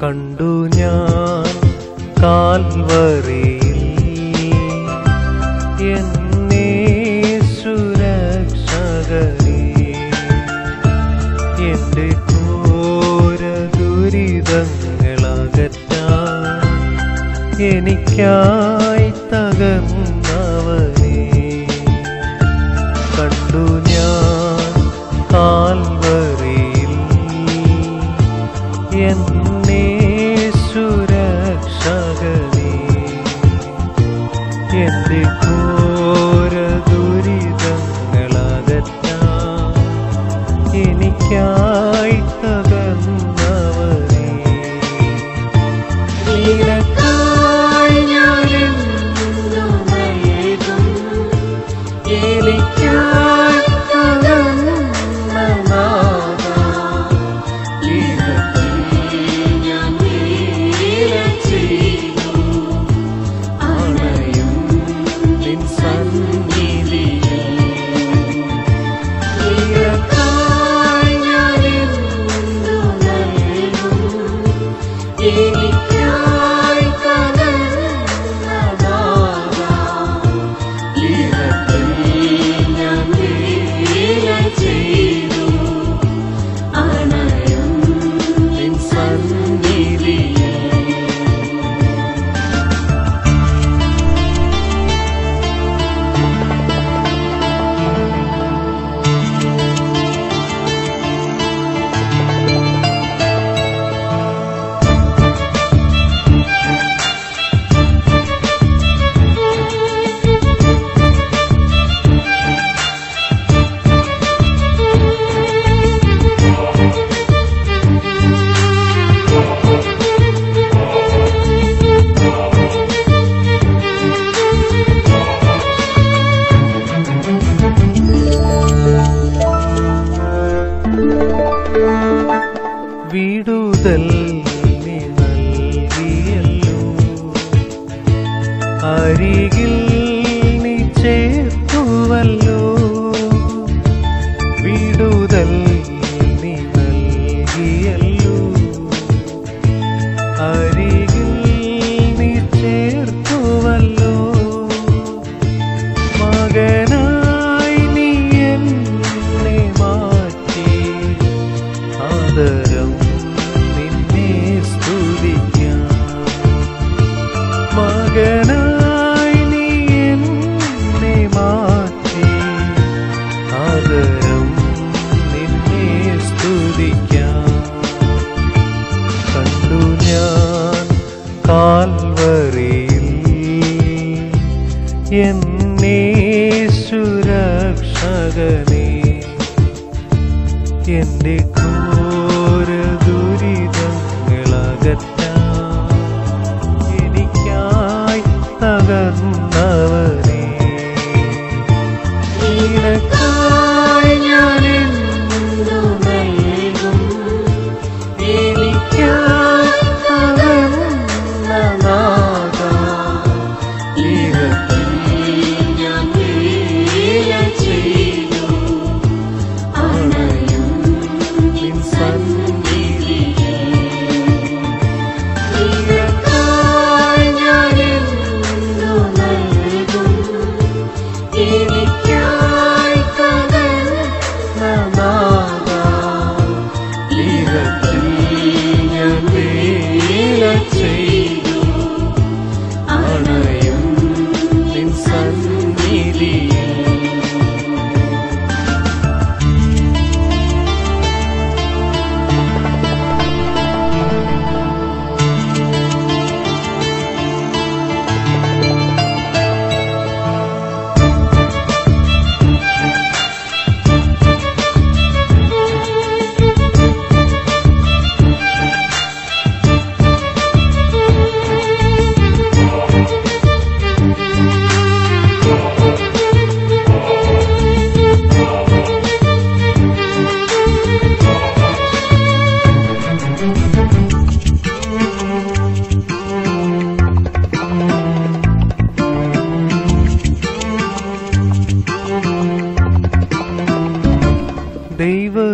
കണ്ടു ഞാൻ കാൽവറിയിൽ എനിക്കായി തകർന്നവനെ കണ്ടു ഞാൻ കാൽവറിയിൽ എന്നെ സുരക്ഷകനെ എന്റെ ഘോര ദുരിതങ്ങളകറ്റാൻ എനിക്കായി തകർന്നവനെ. നിനക്കായി എനിക്കായി വിടുതൽ നീ നൽകിയല്ലോ അരികിൽ നീ ചേർത്തുവല്ലോ. വിടുതൽ നീ നൽകിയല്ലോ അരികിൽ നീ ചേർത്തുവല്ലോ. മകനായി നീ എന്നെ മാറ്റി. ആദരം കണ്ടു ഞാൻ എന്നേ സുരക്ഷകനെ. എന്റെ ഘോര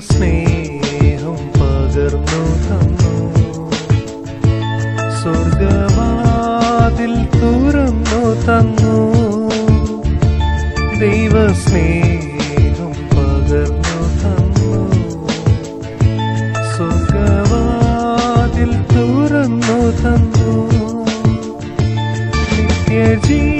സ്നേഹം പകർന്നു തന്നു. സ്വർഗവാതിൽ തുറന്നു തന്നു. ദൈവ സ്നേഹം പകർന്നു തന്നു. സ്വർഗവാതിൽ തുറന്നു തന്നു. നിത്യജീ